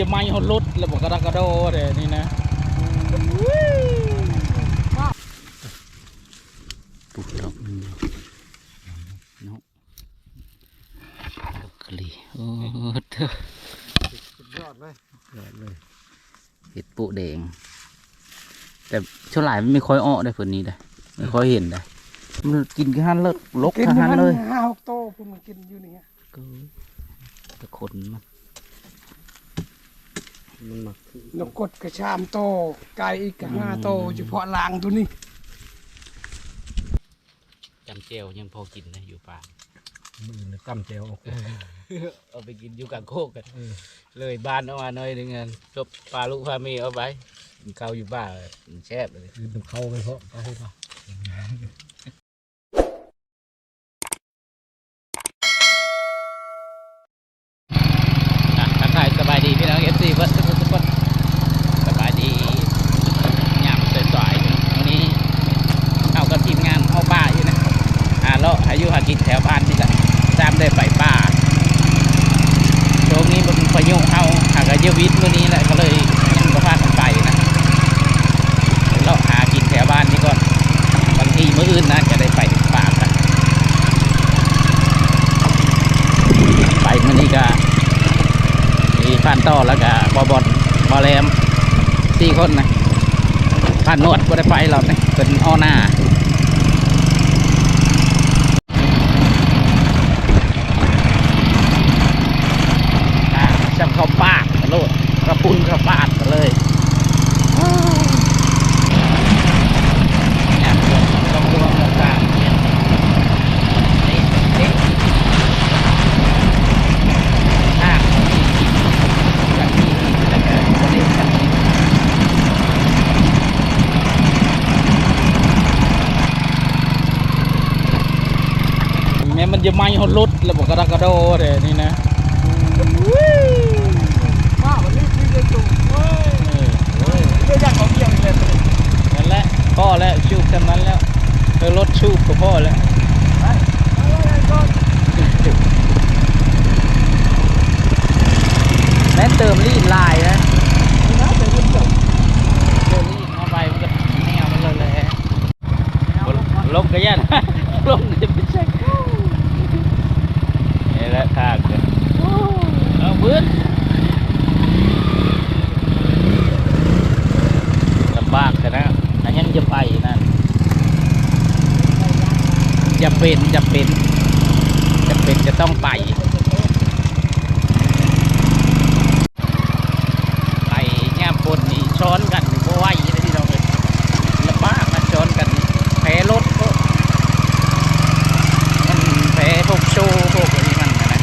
จะไหม้หดรถแล้วบอกกระดกกระโดดเลยนี่นะปุ๊บดอกนึงเนาะดอกกะหรี่โอ้เถอะยอดเลยยอดเลยเห็ดปูแดง แต่ช่วงหลายมันไม่ค่อยอ้อได้ผลนี้ได้ไม่ค่อยเห็นได้มันกินแค่หันเลิกลกกินแค่หันมันเลยห้าหกโตพุ่นมันกินอยู่นี่ก็ตะขนมัน มันหมักนกกดกระชามโตไก่อีกกะห้าโตเฉพาะลางตัวนี้จำเจวยังพอกินนะอยู่ป่ามือเลยกำเจลออกเอาไปกินอยู่กับโคกกันเลยบ้านเอามาหน่อยหนึงเงินจบปลาลูกพามีเอาไปกินข้าวอยู่บ้านมันแซ่บเลยคือมันเข้าไปเพราะเข้าไป อะทักทายสบายดีพี่น้องเอฟซีเบิร์ดทุกคนทุกคนสบายดียามสวยๆวันนี้เข้ากับทีมงานเอาป่าอยู่นะอ่าเลาะอายุหากินแถวบ้านนี่แหละตามได้ไปป่าช่วงนี้มันพายุเอาหากระเยาวิทย์วันนี้แหละก็เลยยังก็พากันไปนะเลาะหากินแถวบ้านนี่ก่อนบางที มื่ออื่นนะจะได้ไปป่ากันไปมื้อนี้ก็มีผ่านต่อแล้วก็บอบอลบอแรมสี่คนนะผ่านนวดก็ได้ไปเราเนี่ยเป็นอ้อหน้าอะจำเข้าปากกระโลดกระปุนกระปาดกันเลยเนี่ยต้องดูว่าหมวกกลางนี่นี่อะ แบบนี้แล้วก็คนนี้แบบนี้แม้มันจะ ไม้หดรถแล้วบอกระดกกระโดดเลยนี่นะว่าวันนี้พี่จจุ่มเว้ยเฮ้ยเรื่องของเบียงเลยนั่นแหละพ่อแล้วชูบแค่นั้นแล้วเออรถชูบกับพ่อแล้วแม้เติมรีดลายนะนะแต่ยังจบเติมรีดเข้าไปมันก็แนวมันเลยแหละลงกระยันลงจะไม่ใช่นี่แหละทางเลยืนลำบากแต่นะอันยังจะไปนั่นจะเป็นจะเป็น จะเป็นจะต้องไปย่ามปนนี่ช้อนกันนี่ก็ไหวนะที่เราเลยลำบากนะช้อนกันนี่แพ้รถก็มันแพ้พวกโชว์พวกอะไรมันนะนะ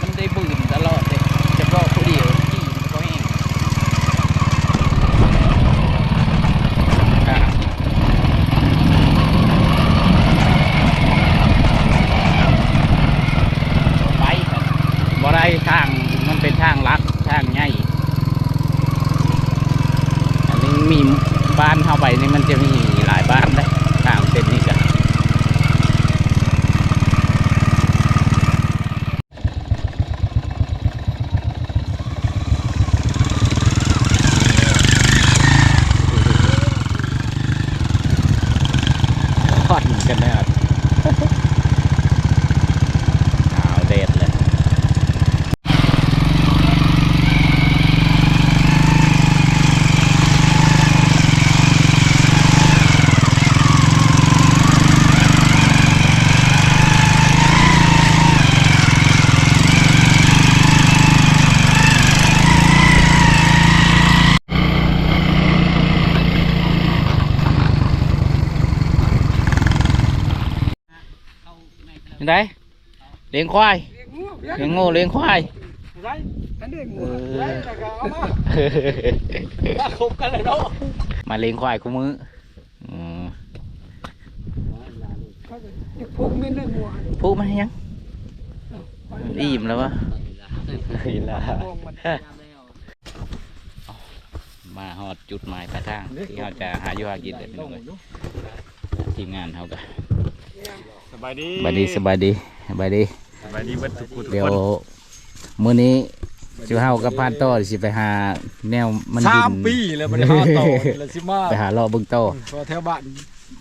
มันได้บื่นตลอดเลยเฉพาะผู้เดียวที่มันก็แห้ง อะไปครับบ่ได้ทางมันเป็นทางลัดทางใหญ่อันนี้มี บ้านเข้าไปนี่มันจะมีหลายบ้านได้ทางเส้นนี้กันค่อนกันนะครับอ้าวเด็ดเลย เห็น ได้เลี้ยงควายเลี้ยงงูเลี้ยงควายมาเลี้ยงควายกูมือพูกมันยังอิ่มแล้ววะมาหอดจุดหมายปลายทางที่เราจะหาอยู่หากินเลยทีมงานเขากัน บายดีสบายดีสบายดีสบายดีสบายดีเบิดทุกคนทุกเดี๋ยวคนมื้อนี้สิเฮากับพานโตสิไปหาแนวมันดิสามนปีแล้วมันห้าต่อแล้วสิมาไปหารอเบิ่งโตพอแถวบ้าน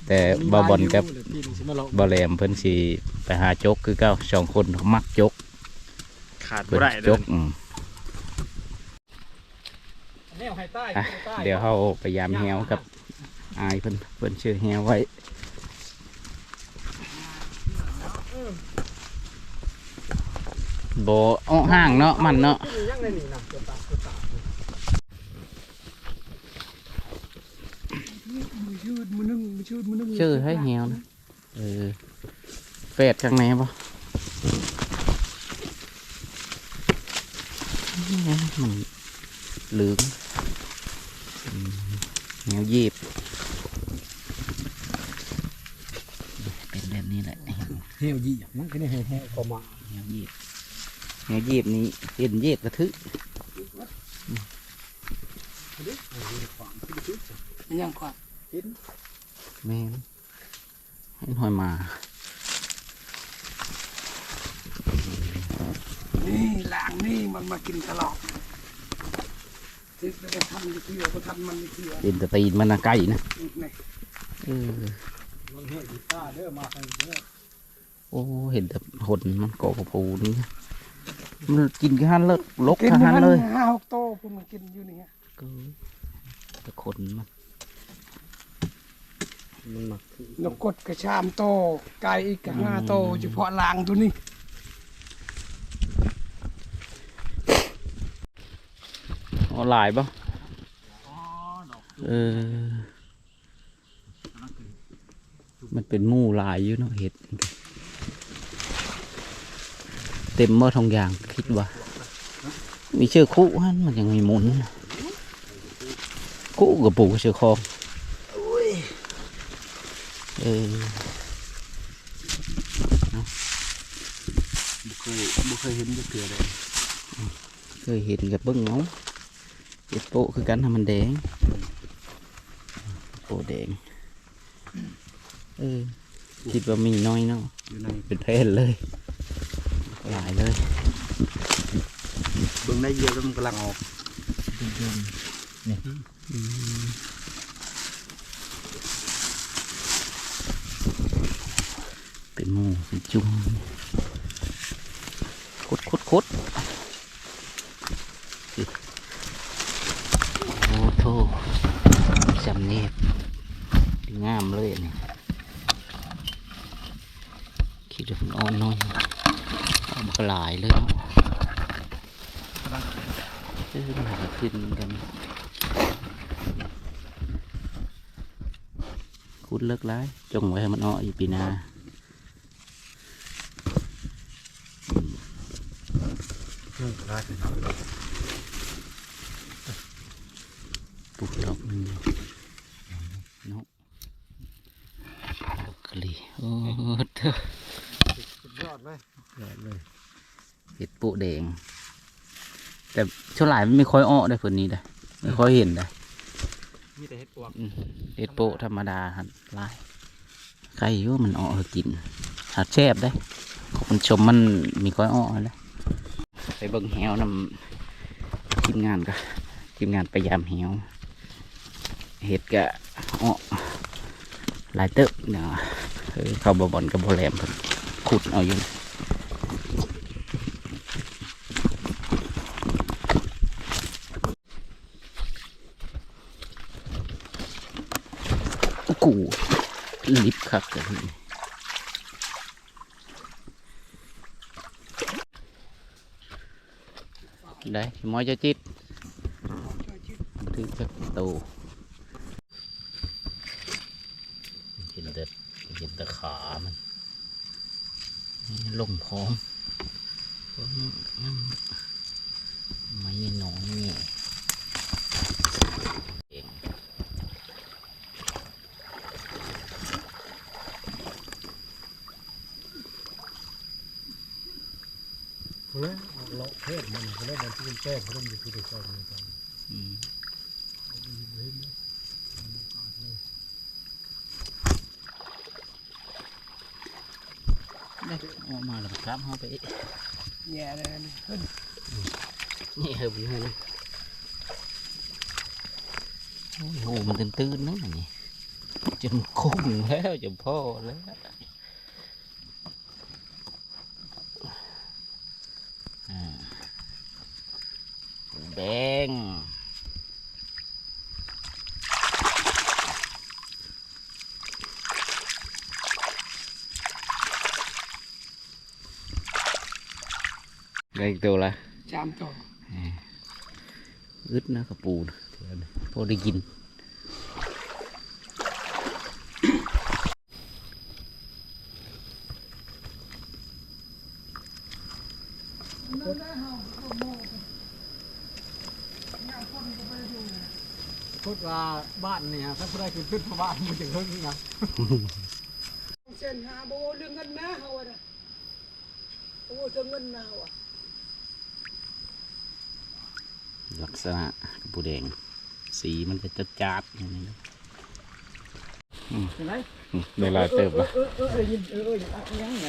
แต่บ่บอลกับพี่นี่สิมาเลาะบ่แหลมเพิ่นสิไปหาจกคือเก่าสองคนมักจก ขาดเพิ่บ่นได้จกอืมแนวไฮใต้อะเดี๋ยวเฮาพยายามแฮวกับอายเพิ่นเพิ่นชื่อแฮวไว้ โบ่อ้อห่างเนาะมันเนาะชื่อชืดมือนึ่งชื่อให้แฮวนะเออเฟดข้างในบ่มันเหลืองอืมแนวยีบเป็นแบบนี้แหละเหี่ยวยี่มันก็นี่แห้งๆก็มาแนวยีบ แนวยีบนี้เห็นยีบกระทึกยังกว่าแม่นให้หอยมานี่หลางนี่มันมากินตลอดที่ไปทำที่เที่ยวก็ทำมันที่เที่ยวเป็นแตะตีนมันน่ะใกล้นะนี่เออมันเหี่ยวอยู่ตาเด้อมาทางนี้เด้อโอ้เห็นแต่หนมันเกาะกระพูนี่ มันกินแค่หันเลิกลกกินแค่หันมันเลยห้าหกโตพวกมันกินอยู่นี่ก็แต่ขนมันมันมักนกกดกระชามโตไก่อีกห้าโตเฉพาะลางตัวนี้เอาหลายปะเออ มันเป็นหมู่หลายอยู่เนาะเห็ด เต็มเมื่อทองอย่างคิดว่า มีเชือกคู่ฮันมันยังมีหมุน คู่กับปูกับเชือกคองเออบ่เคยบ่เคยเห็นจักเทื่อเลยเคยเห็นกับเบิ้งเงาเห็ดโปะคือกันทำมันแดงโปะแดงเออคิดว่ามีน้อยเนาะอยู่ในเป็นเพศเลย หลายเลยเบิ่งได้เยอะแล้วมันกำลังออกเป็นหมูเป็นจุ่มคุดคุดคุดสิโอ้โถจำเนียบงามเลยอันนี่คิดว่ามันอ่อนน้อย เอามาหลายเลยเนาะเออมันหาขึ้นกันคุดเลิกร้ายจงไว้ให้มันอ้ออยู่ปีหนาอืมครับปลูกดอกหนึงเนาะดอกกะหรี่โอ้เถอะ สุดยอดเลยยอดเลย เห็ด ปูแดง แต่ช่วงหลายมันไม่ค่อยอ้อได้ผลนี้ได้ไม่ค่อยเห็นได้มีแต่เห็ดปวกอืมเห็ดโปะธรรมดาหันลายใครอยุ่มันอ้อให้กินหัดแซ่บได้คนชมมันมีค่อยอ้อเลยไปเบิ่งแหวนำทีมงานก็ทีมงานพยายามแหวเห็ดกะอ้อหลายเติบเนาะเออเข้าบ่บอนกับบ่แหลมเพิ่นขุดเอาอยู่ กูลิบคักกันได้มอจะจิตถึงจะโตเห็นแต่เห็นแต่ขามันนี่ลงพร้อมหนองนี่เอง แล้วเลาะเพศมันก็แล้วมันที่เป็นแป้งเขาต้องอยู่ที่ตัวเจ้าเลยจ้ะอืมได้ออกมาแล้วครับเอาไปแย่เลยนี่ขึ้นนี่เหิมอยู่นะโอ้โหมันตื้นๆนั่นน่ะนี่จนคุ้งแล้วจนพ่อแล้ว แดงได้อีกตัวละจามตัว อึดนะกระปูนะเดี๋ยวนะพอได้กิน ว่าบ้านเนี่ยถ้าผู้ใดคือขึ้นมาบ้านมันจะเฮิ่งนะเส้นหาโบเรื่องเงินนะเฮาอะโอ้เรื่องเงินนะเฮาอะลักษณะกระปูแดง สีมันจะจัดจัดๆอย่างนี้นะเห็นไหมอืมได้หลายเติบละเออเออเออยินเออเออยังไง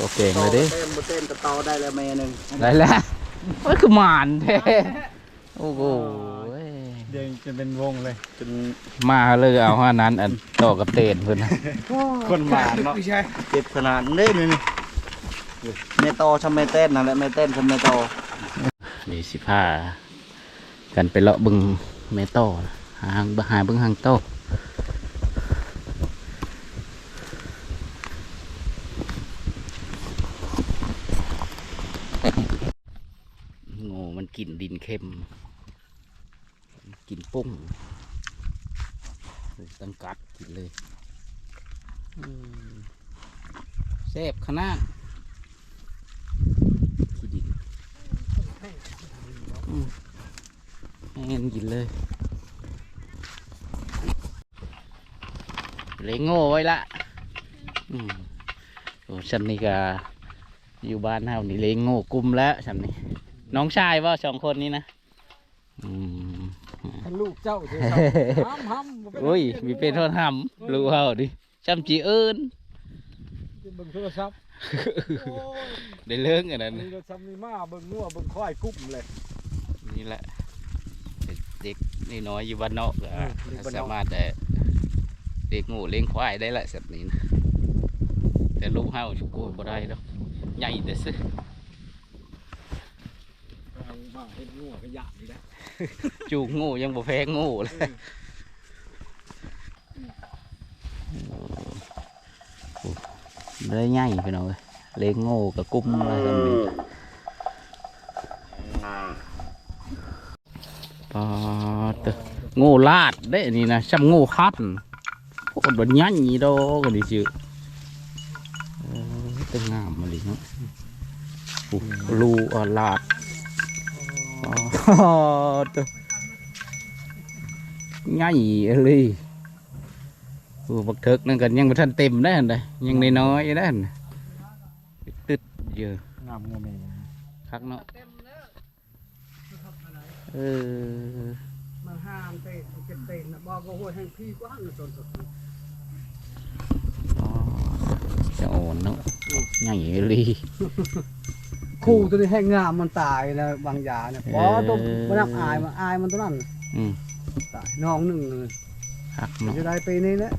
โอเคงเลยเดิเต้นบ่เต้นตะตอได้แล้วแม่นึงได้แล้วมันคือหมานแท้โอ้โห เดี๋ยวจะเป็นวงเลยจนมาเลยเอาว่านั้นอันต่อกับเตนเพื่อนนะคนหมาเนาะไม่ใช่เจ็บขนาดนี้นี่นี่เมโตชำเมเต้นนั่นแหละเมเต้นชำเมโตนี่สิพากันไปเลาะบึงเมโต้นะหาหางหาบึงหางโต้โง่มันกินดินเข้ม กินปุ้งตังกัดกินเลยแซ่บขนาดขี้ดินให้เงินกินเลยเลยโง่ไว้ละโอ้ฉันนี่ก็อยู่บ้านเฮานี่เลยโง่กลุ่มแล้วฉันนี่น้องชายว่าสองคนนี้นะ อืม ท่านลูกเจ้าเดี๋ยวห้ามห้ามบ่เป็นโอ้ยมีเป็นโทษห้ำรู้เฮาดิจำจีเอิญเบิ่งโทรศัพท์โอ้ยได้เลิกอันนั้นมีโทรศัพท์มีมาเบิ่งงัวเบิ่งควายกุ้มเลยนี่แหละเด็กนี่น้อยอยู่บ้านนอกก็เออเด็กบ้านนอกสามารถแต่เด็กงูเลี้ยงควายได้แหละสัตว์นี้นะแต่ลูกเฮาชุกูบ่ได้ดอกใหญ่แต่ซึเอามาเห็นงัวก็ยากนี่แหละ จูงงูยังบ่แพ้งูเลยได้ใหญ่ไปหน่อยเลี้ยงงูกับกุ้มอะไรกันนี่ปอดงูลาดได้อันนี่นะช่ำงูคัดโคตรบันยันยี่ดอกกันดิชื่อเออตึงงามมาดิเนาะโอ้ลูอะลาด อ๋อตัวง่ายเลยโอ้บักเถิกนั่นกันยังไม่ทันเต็ คักเนาะเออมาห้ามเตะเจ็บเตะนะบอกว่าโหยแห่งพี่กว้างเลยจนสุดอ๋อจะโอนเนาะง่ายเลยคู่ตัวนี้แห้งงามมันตายนะบางยาเนี่ยพอตัวมันนักอายมันอายมันตัวนั้นอืมตายน้องหนึ่งเลยคักเนาะจะได้ปีนี้แหละ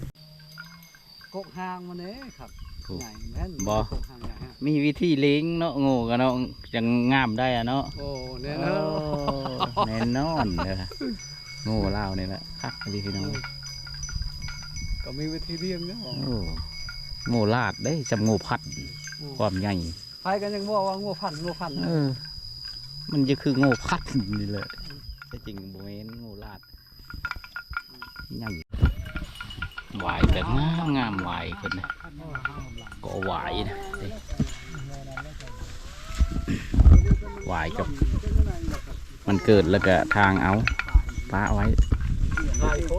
กกหางมันเนี้ครับโอ้ใหญ่แม่นบ่กกหางใหญ่ฮะมีวิธีเลี้ยงเนาะงูกันเนาะจังงามได้อะเนาะโอ้เนี่ยโอ้นะแน่นอนเด้องูเล่าวนี่แหละคักดีพี่น้องก็มีวิธีเลี้ยงเนาะโอ้งูลาดได้จำงูพัดความใหญ่ ใครกันยังบอกว่างูพันธุ์งูพันธุ์เออ มันจะคืองูพัดนี่แหละแต่จริงโมเมนงูลาดใหญ่หวายแต่งามงามหวายคนนะก็หวายนะเด้หวายกับ มันเกิดแล้วก็ทางเอาป้าไว้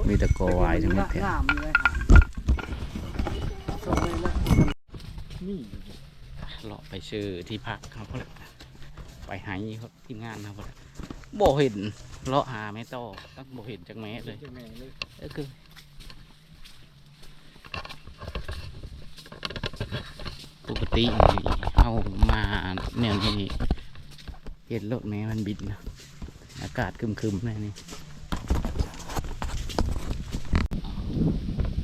มีแตะกอหวายทั้งหมดแถวงามเลยฮะส่งเลยละนี่ เลาะไปซื้อที่พักครับพ่อแหละไปหาเขาทีมงานครับพ่อบ่เห็นเลาะหาแม่ต่อตั้งบ่เห็นจังแม่เลยเจ้าแม่เลยก็คือปกติเอามาแนวนี้เห็นโลกแม่มันบินนะอากาศคึมๆเลยนี่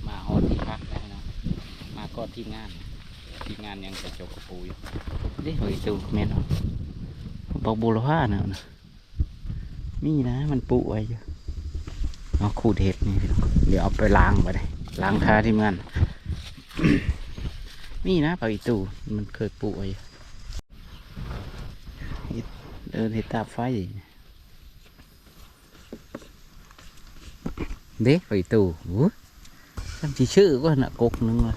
มาฮอดที่พักแล้วนะมาก็ทีมงาน ทีมงานยังจะจกกระปูอยู่เด้เฮ้ยตูแม่นเนาบอกบุรพาเนาะนะมีนะมันปุไว้อยู่เอาขูดเห็ดนี่เดี๋ยวเอาไปล้างไปเลยล้างคาทีมงานมีนะปลาอีตูมันเคยปุไว้อยู่เดินเห็ดตาไฟเด็กปลาอีตูโอ้ยจำที่ชื่อก็หน่ะกกนึงเลย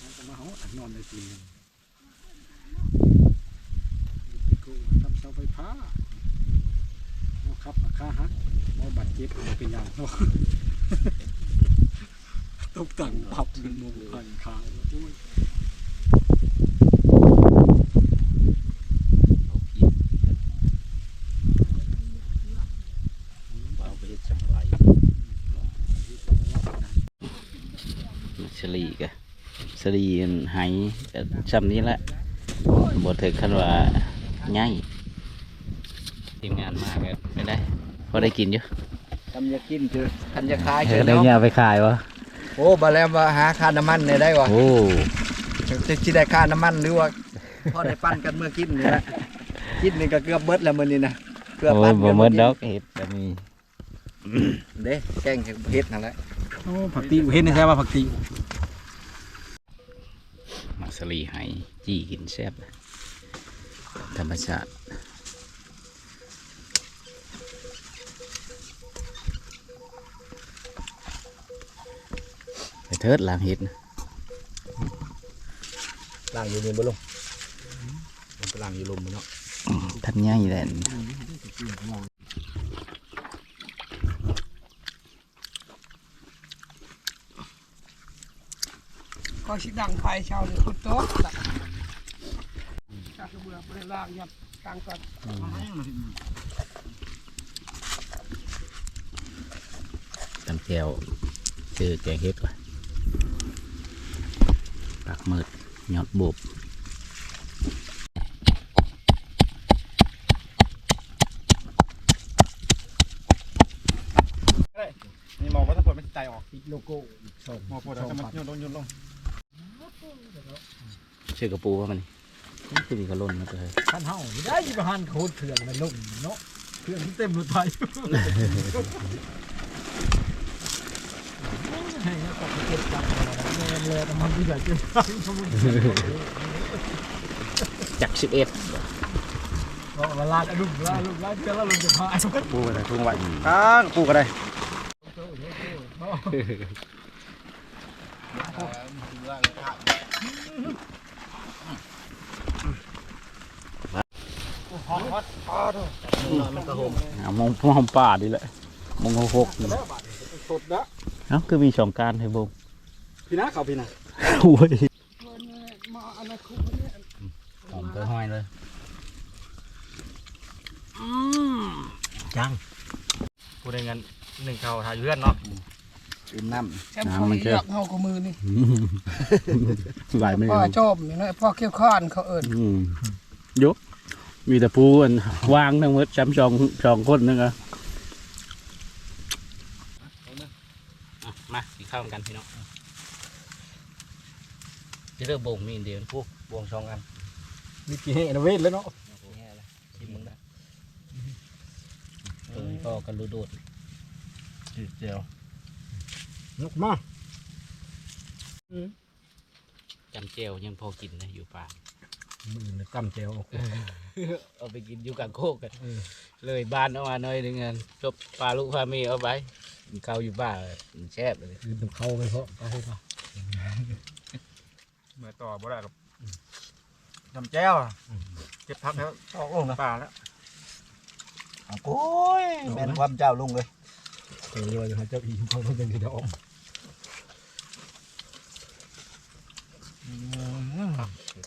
มันจะมาเฮา นอนในตีนนี่กูทำเสาไฟฟ้าเอาครับราคาฮักเอาบาดเจ็บเอาเป็นอย่างเนาะตกแต่งพับเงินมงพันขาวโอ้ย เอาไปเฮ็ดสำไรสลีกะ สลีอันไหายจำนี้แหละบทถึงคันว่าง่ายทีมงานมากเลยไม่ได้พอได้กินอยู่ทำยากินคือทันยาคายเออได้เนี่ยเอาไปขายวะโอ้บาแล้วว่าหาค่าน้ำมันเนี่ยได้วะโอ้จะสิได้ค่าน้ำมันหรือว่าพอได้ปั้นกันเมื่อกินนี่แหละกินนี่ก็เกือบเบิดแล้วมื้อนี้นะเกือบโอ้ปั้ยนบ่กือบหมดกินดอกเห็ดแต่มีเด้แกงเฮ็ดนั่นแหละโอ้ผักตีเห็นใช่ว่าผักตีมัก สลีไหายจี้กินแซ่บธรรมชาติไปเทิดล้างเห็ดนะล้างอยู่นี่บ่ลงมันไปล้างอยู่ลมเนาะอืมทันง่ายแหละ ก็สิดังไฟชาวคุณโต๊ะจากเบือไปล่างยับกลางก่อนตำแก้วเจอแกงเห็ดว่ะปากมืดยอดบุบนี่มองว่าถ้าปวดมันใจออกโลโก้มองปวดจะมันยนลงยนลง ชื่อกระปูว่ามันนี่คือมีกระล่นมาเลยท่านเฮาได้ยิบหันโคตรเครื่องมันลงเนาะเครื่องที่เต็มรถไฟให้แล้วก็เก็บจังเลยเลยมันดีใหญ่เกินไปจากสิบเอ็ดเวลากระดุมลาลุกลาเจอแล้วลงจะพายปูก็ได้ทุ่งไว้กลางปูก็ได้มันกระหม เอามองมองป่าดีแหละมองหกนี่สดนะเอ้าคือมีสองการให้บงพี่นะเขาพี่นะโอ้ยมาอันนั้นคุเนี่ยหอมไปห้อยเลยจังกูได้เงินหนึ่งเขาถ่ายเพื่อนเนาะดื่มน้แชมพูเลือกเฮากับมือนี่หลายไม่พ่อได้ชอบนี่นะพ่อเขี้ยวข้านเขาเอิ้นอืมยก มีแต่ปูอันวางทั้งหมดช้ำสองสองคนนึงอะอะมากินข้าวกันพี่น้องจะเริ่มบ่งมีอันเดียวพวกำบวงสองอันมีกี่แห่งนะเวทแล้วเนาะชิมมึงได้ตัวนี้ก็กันรูโดดเจียวนกมาจำเจวยังพอกินนะอยู่ป่า มือเลยกำเจลเอาไปกินอยู่กลางโคกกันเลยบ้านเอามาหน่อยหนึงอะจบปลาลูกพามีเอาไปกินข้าวอยู่บ้านแซ่บเลยคือมันเข้าไปเพราะเข้าไปเมื่อต่อบ่ได้หรอกจำแจ้วอะเก็บพักแล้วออกลงป่าแล้วโอ้ยแม่นความเจ้าลุงเลยเออเลยให้เจ้าอีเขาต้องเป็นที่ดอ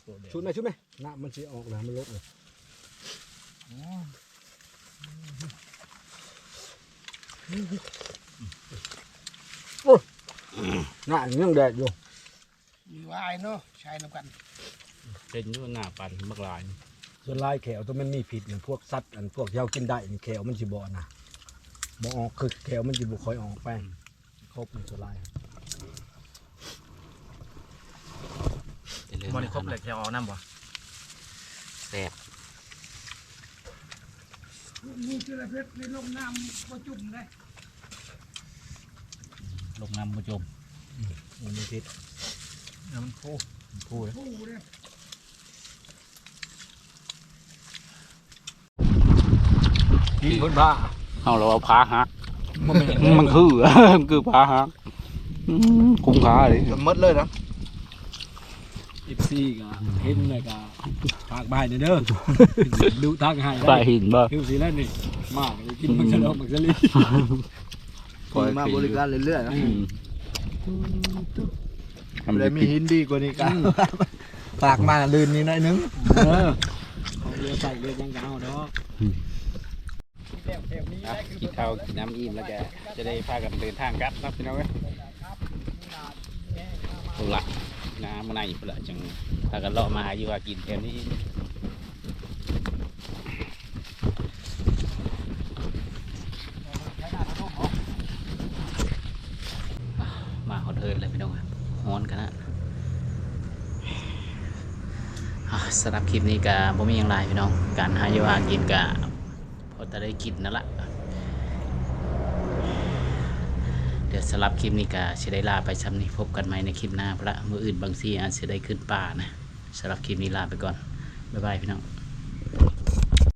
กชุดไหมชุดไหมน้ำมันสีออกน้ำมันลดเลยโอ้ยหน้ายังแดดอยู่มีวายเนาะใช้น้ำกันเป็นอยู่หน้าปันบักหลายส่วนลายแขวตัวมันมีผิดอย่างพวกสัตว์อันพวกที่เรากินได้นี่แขวมันสิบ่นะบ่ออกคือแขวมันสิบ่ค่อยออกไปครบในส่วนลาย บริครบเลยแค่เอาน้ำบ่แซ่บมีจุลเพชรในลงน้ำก็จุ่มเลยลงน้ำผู้ชมมันมีผิดน้ำคู่พูดผู้เลยกินคนบ้าเอาเราเอาพาหักมันคือมันคือพาหักอืมคุ้มค่าเลยสมมติเลยนะ FC ก็เห็นเลยก็ฝากบายเด้อดูทางให้ปลาได้หินบ่คือสิแล้วนี่มากเลยกินมักสะดอกมักสะลีมีมาบริการเรื่อยๆนะอืมทำเลได้ยมีมีหินดีกว่านี้กันฝากมาลื่นนี้หน่อยนึงเออเอาเรือใส่เรือยังยาวดอกกินข้าวกินน้ำอิ่มแล้วจะจะได้พากันเดินทางกลับนะพี่น้องเอ้ยตุลัก น้ำมันในพุ่นละจังพากันเลาะมาหาอยู่ว่ากินแถวนี้มาฮอดเฮิร์ดเลยพี่น้องครับฮ้อนกันนะสำหรับคลิปนี้ก็บ่มีอย่างไรพี่น้องการหาอยู่หากินก็พอจะได้กินนั่นละ เดี๋ยว สำหรับคลิปนี้ก็สิได้ลาไปซ้ำนี้พบกันใหม่ในคลิปหน้าพระมืออื่นบางทีอาจจะได้ขึ้นป่านะสำหรับคลิปนี้ลาไปก่อนบ๊ายบายพี่น้อง